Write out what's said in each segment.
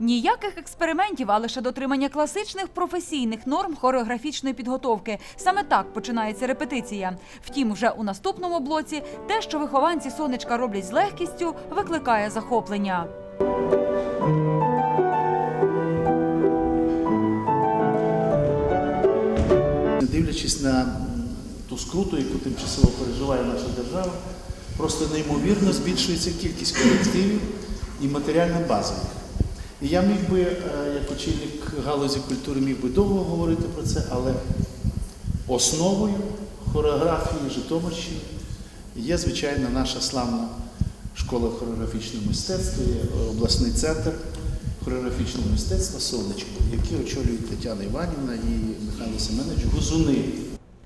Ніяких експериментів, а лише дотримання класичних професійних норм хореографічної підготовки. Саме так починається репетиція. Втім, вже у наступному блоці те, що вихованці сонечка роблять з легкістю, викликає захоплення. Дивлячись на ту скруту, яку тимчасово переживає наша держава, просто неймовірно збільшується кількість колективів і матеріальна база. І я міг би, е, як очільник галузі культури, міг би довго говорити про це, але основою хореографії Житомирщини є, звичайно, наша славна школа хореографічного мистецтва, є обласний центр хореографічного мистецтва Сонечко, який очолюють Тетяна Іванівна і Михайло Семенович Гузуни.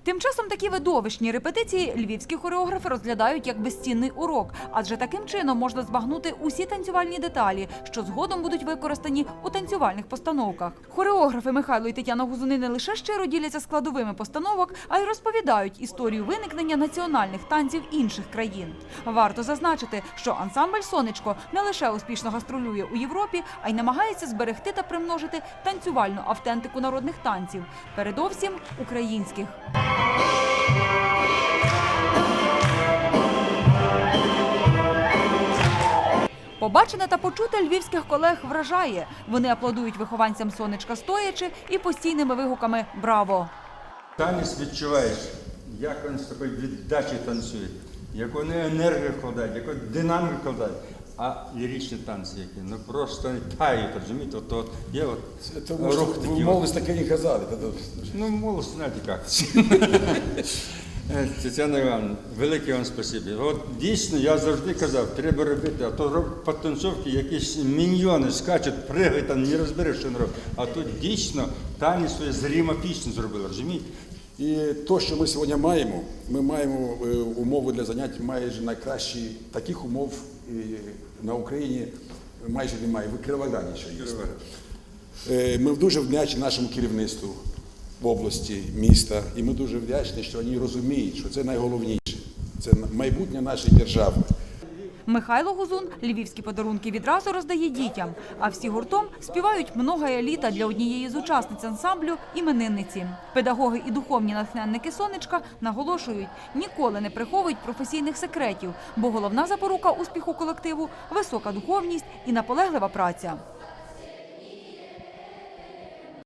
Тим часом такі видовищні репетиції львівські хореографи розглядають як безцінний урок, адже таким чином можна збагнути усі танцювальні деталі, що згодом будуть використані у танцювальних постановках. Хореографи Михайло і Тетяна Гузуни не лише щиро діляться складовими постановок, а й розповідають історію виникнення національних танців інших країн. Варто зазначити, що ансамбль Сонечко не лише успішно гастролює у Європі, а й намагається зберегти та примножити танцювальну автентику народних танців, передовсім українських. Побачене та почуте львівських колег вражає. Вони аплодують вихованцям сонечка стоячи і постійними вигуками Браво! Танець відчуваєш, як він з такої віддачі танцює, яку вони енергію вкладають, яку динаміку вкладають. А ліричні танці, які ну просто тають, розумієте, от, от є от Тому що рух в такий. от. молодості таке не казали. Та- Ну, молодь, знаєте як. Е, Тетяна Івановна, велике вам спасибі. От дійсно, я завжди казав, треба робити, а то роб- потанцовки якісь міньйони скачуть, пригають, там не розбереш, що вони роблять. А тут дійсно танець своє зріма пісню зробили, розумієте? І то, що ми сьогодні маємо, ми маємо е, умови для занять майже найкращі. Таких умов е, на Україні майже немає. Ви Кіровограді ще є. Е, Ми дуже вдячні нашому керівництву в області, міста, і ми дуже вдячні, що вони розуміють, що це найголовніше. Це майбутнє нашої держави. Михайло Гузун львівські подарунки відразу роздає дітям, а всі гуртом співають многоє літа для однієї з учасниць ансамблю іменинниці. Педагоги і духовні натхненники сонечка наголошують, ніколи не приховують професійних секретів, бо головна запорука успіху колективу висока духовність і наполеглива праця.